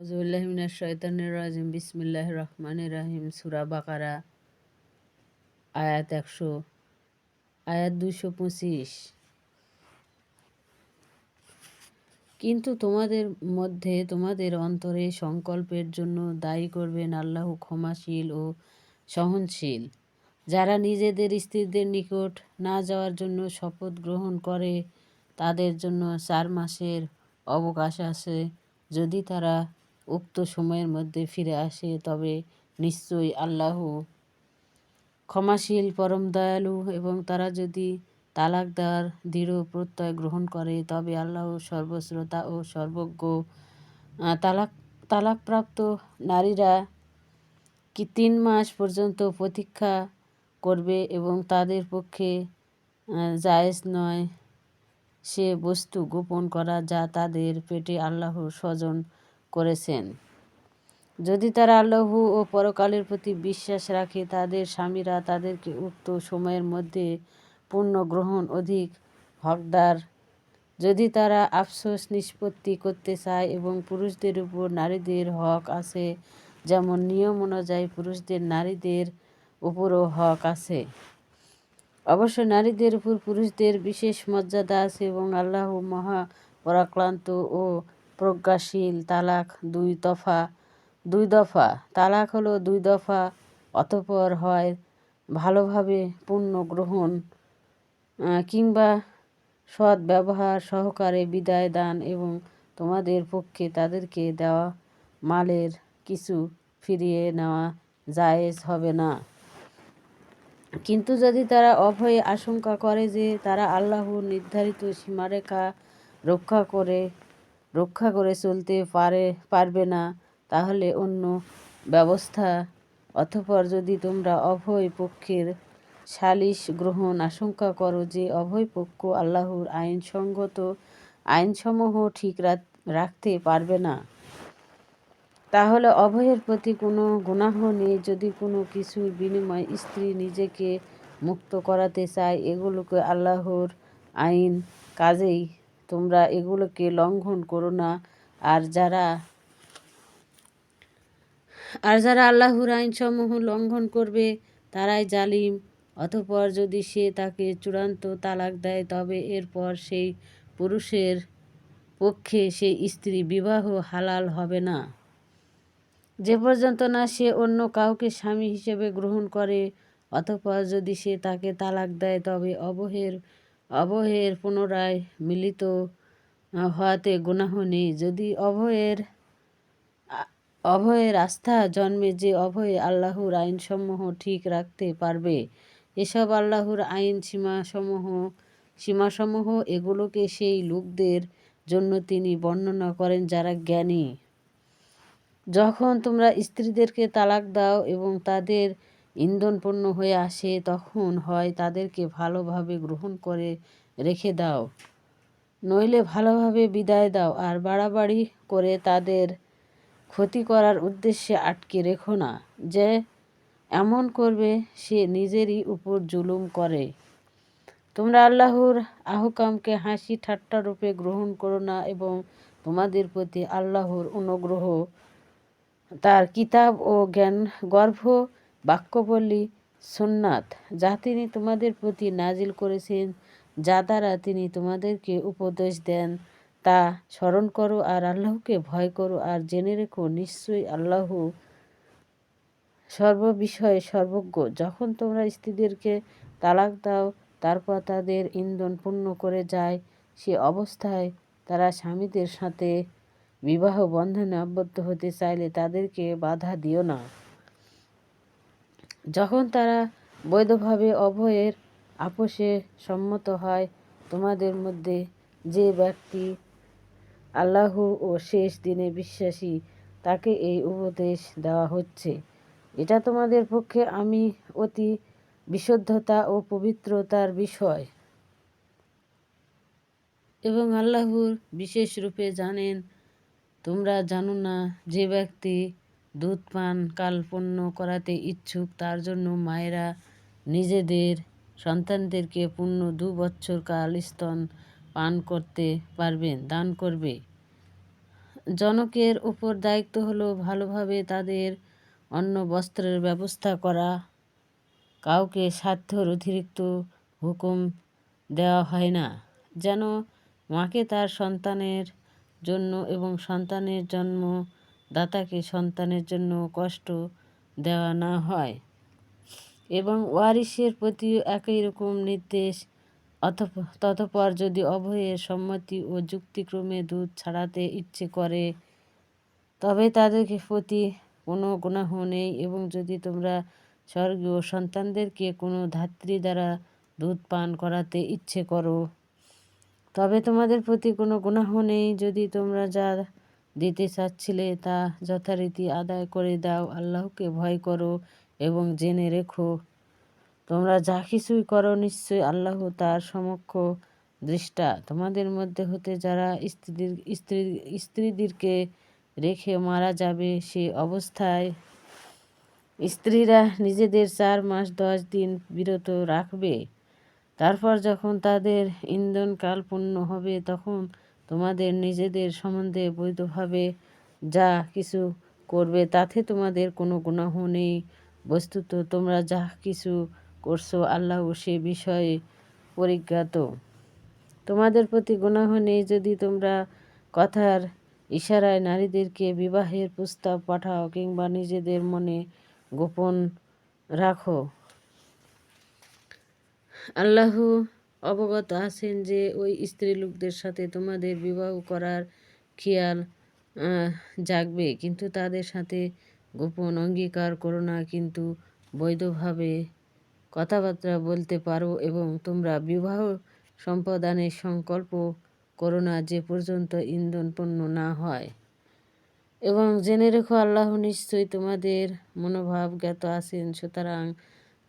রাজিম। রহমান রাহিম। সুরা বাকারা, আয়াত একশো, আয়াত দুশো পঁচিশ। কিন্তু তোমাদের মধ্যে, তোমাদের অন্তরে সংকল্পের জন্য দায়ী করবেন আল্লাহ ক্ষমাশীল ও সহনশীল। যারা নিজেদের স্ত্রীদের নিকট না যাওয়ার জন্য শপথ গ্রহণ করে, তাদের জন্য চার মাসের অবকাশ আছে। যদি তারা উক্ত সময়ের মধ্যে ফিরে আসে, তবে নিশ্চয়ই আল্লাহ ক্ষমাশীল, পরম দয়ালু এবং তারা যদি তালাক দেওয়ার দৃঢ় প্রত্যয় গ্রহণ করে, তবে আল্লাহ সর্বশ্রোতা ও সর্বজ্ঞ। তালাক, তালাকপ্রাপ্ত নারীরা কি তিন মাস পর্যন্ত প্রতীক্ষা করবে এবং তাদের পক্ষে জায়েজ নয় সে বস্তু গোপন করা যা তাদের পেটে আল্লাহর স্বজন করেছেন। যদি তারা আল্লাহ ও পরকালের প্রতি বিশ্বাস রাখে, তাদের স্বামীরা তাদেরকে উক্ত সময়ের মধ্যে পূর্ণ গ্রহণ অধিক হকদার। যদি তারা আফসোস নিষ্পত্তি করতে চায় এবং পুরুষদের উপর নারীদের হক আছে, যেমন নিয়ম অনুযায়ী পুরুষদের নারীদের উপরও হক আছে। অবশ্য নারীদের উপর পুরুষদের বিশেষ মর্যাদা আছে এবং আল্লাহ মহা পরাক্রান্ত ও প্রজ্ঞাশীল তালাক দুই দফা দুই দফা, তালাক হলো দুই দফা, অতপর হয় ভালোভাবে পূর্ণ গ্রহণ কিংবা সৎ ব্যবহার, সহকারে বিদায় দান এবং তোমাদের পক্ষে তাদেরকে দেওয়া মালের কিছু ফিরিয়ে নেওয়া জায়েজ হবে না। কিন্তু যদি তারা অভয়ে আশঙ্কা করে যে তারা আল্লাহর নির্ধারিত সীমারেখা রক্ষা করে রক্ষা করে চলতে পারে, পারবে না, তাহলে অন্য ব্যবস্থা। অতঃপর যদি তোমরা অভয় পক্ষের সালিশ গ্রহণ আশঙ্কা করো যে অভয় পক্ষ আল্লাহর আইনসঙ্গত আইনসমূহ ঠিক রাখতে পারবে না, তাহলে অভয়ের প্রতি কোনো গুণাহ নেই। যদি কোনো কিছুর বিনিময়ে স্ত্রী নিজেকে মুক্ত করাতে চায়, এগুলোকে আল্লাহর আইন কাজেই তোমরা এগুলোকে লঙ্ঘন করো না। আর যারা আর যারা আল্লাহর আইনসমূহ লঙ্ঘন করবে, তারাই জালিম। অতপর যদি সে তাকে চূড়ান্ত তালাক দেয়, তবে এরপর সেই পুরুষের পক্ষে সেই স্ত্রী বিবাহ হালাল হবে না। যে পর্যন্ত না সে অন্য কাউকে স্বামী হিসেবে গ্রহণ করে, অতপর যদি সে তাকে তালাক দেয়, তবে অবহের অবহের পুনরায় মিলিত হওয়াতে গুনাহ নেই। যদি অভয়ের অভয়ের আস্থা জন্মে, যে অভয়ে আল্লাহর আইনসমূহ ঠিক রাখতে পারবে, এসব আল্লাহর আইন সীমাসমূহ সীমাসমূহ, এগুলোকে সেই লোকদের জন্য তিনি বর্ণনা করেন যারা জ্ঞানী। যখন তোমরা স্ত্রীদেরকে তালাক দাও এবং তাদের ইন্ধনপূর্ণ হয়ে আসে, তখন হয় তাদেরকে ভালোভাবে গ্রহণ করে রেখে দাও। নইলে ভালোভাবে বিদায় দাও। আর বাড়াবাড়ি করে তাদের ক্ষতি করার উদ্দেশ্যে আটকে রেখো না। যে এমন করবে, সে নিজেরই উপর জুলুম করে। তোমরা আল্লাহর আহকামকে হাসি ঠাট্টা রূপে গ্রহণ করো না এবং তোমাদের প্রতি আল্লাহর অনুগ্রহ, তার কিতাব ও জ্ঞান গর্ভ বাক্যবল্লী সুন্নাত যা তিনি তোমাদের প্রতি নাজিল করেছেন, যা দ্বারা তিনি তোমাদেরকে উপদেশ দেন, তা স্মরণ করো আর আল্লাহকে ভয় করো আর জেনে রেখো, নিশ্চয়ই আল্লাহ সর্ববিষয়ে সর্বজ্ঞ। যখন তোমরা স্ত্রীদেরকে তালাক দাও, তারপর তাদের ইন্ধন পূর্ণ করে যায়, সে অবস্থায় তারা স্বামীদের সাথে বিবাহ বন্ধনে আবদ্ধ হতে চাইলে তাদেরকে বাধা দিও না। যখন তারা বৈধভাবে অভয়ের আপোষে সম্মত হয়, তোমাদের মধ্যে যে ব্যক্তি আল্লাহ ও শেষ দিনে বিশ্বাসী, তাকে এই উপদেশ দেওয়া হচ্ছে। এটা তোমাদের পক্ষে আমি অতি বিশুদ্ধতা ও পবিত্রতার বিষয়। এবং আল্লাহর বিশেষ রূপে জানেন, তোমরা জানো না যে ব্যক্তি দুধ পান কালপণ্য করাতে ইচ্ছুক, তার জন্য মায়েরা নিজেদের সন্তানদেরকে পূর্ণ দু বছর কাল স্তন পান করতে পারবেন, দান করবে। জনকের উপর দায়িত্ব হলো ভালোভাবে তাদের অন্ন বস্ত্রের ব্যবস্থা করা। কাউকে সাধ্যর অতিরিক্ত হুকুম দেওয়া হয় না। যেন মাকে তার সন্তানের জন্য এবং সন্তানের জন্ম দাতাকে সন্তানের জন্য কষ্ট দেওয়া না হয় এবং ওয়ারিসের প্রতিও একই রকম নির্দেশ। ততপর যদি অভয়ের সম্মতি ও যুক্তিক্রমে দুধ ছাড়াতে ইচ্ছে করে, তবে তাদেরকে প্রতি কোনো গুনাহ নেই এবং যদি তোমরা স্বর্গীয় সন্তানদেরকে কোনো ধাত্রী দ্বারা দুধ পান করাতে ইচ্ছে করো, তবে তোমাদের প্রতি কোনো গুনাহ নেই। যদি তোমরা যা দিতে চাচ্ছিলে তা যথারীতি আদায় করে দাও, আল্লাহকে ভয় করো এবং জেনে রেখো। তোমরা যা কিছুই করো নিশ্চয়ই আল্লাহ তার সমক্ষ দৃষ্টা। তোমাদের মধ্যে হতে যারা স্ত্রীদের স্ত্রী, স্ত্রীদেরকে রেখে মারা যাবে, সে অবস্থায় স্ত্রীরা নিজেদের চার মাস দশ দিন বিরত রাখবে। তারপর যখন তাদের ইন্ধনকাল পূর্ণ হবে, তখন তোমাদের নিজেদের সম্বন্ধে বৈধভাবে যা কিছু করবে, তাতে তোমাদের কোনো গুণাহ নেই। বস্তুত তোমরা যা কিছু করছ, আল্লাহ সে বিষয়ে পরিজ্ঞাত। তোমাদের প্রতি গুণাহ নেই যদি তোমরা কথার ইশারায় নারীদেরকে বিবাহের প্রস্তাব পাঠাও কিংবা নিজেদের মনে গোপন রাখো। আল্লাহ অবগত আছেন যে ওই স্ত্রী লোকদের সাথে তোমাদের বিবাহ করার খেয়াল জাগবে। কিন্তু তাদের সাথে গোপন অঙ্গীকার করো না, কিন্তু বৈধভাবে কথাবার্তা বলতে পারো এবং তোমরা বিবাহ সম্পাদনের সংকল্প করো না যে পর্যন্ত ইন্ধন পণ্য না হয়। এবং জেনে রেখো, আল্লাহ নিশ্চয়ই তোমাদের মনোভাব জ্ঞাত আছেন। সুতরাং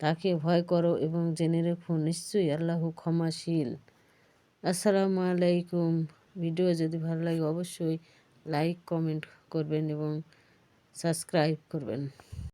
তাকে ভয় করো এবং জেনে রেখো, নিশ্চয়ই আল্লাহ ক্ষমাশীল। আসসালামু আলাইকুম। ভিডিও যদি ভালো লাগে অবশ্যই লাইক, কমেন্ট করবেন এবং সাবস্ক্রাইব করবেন।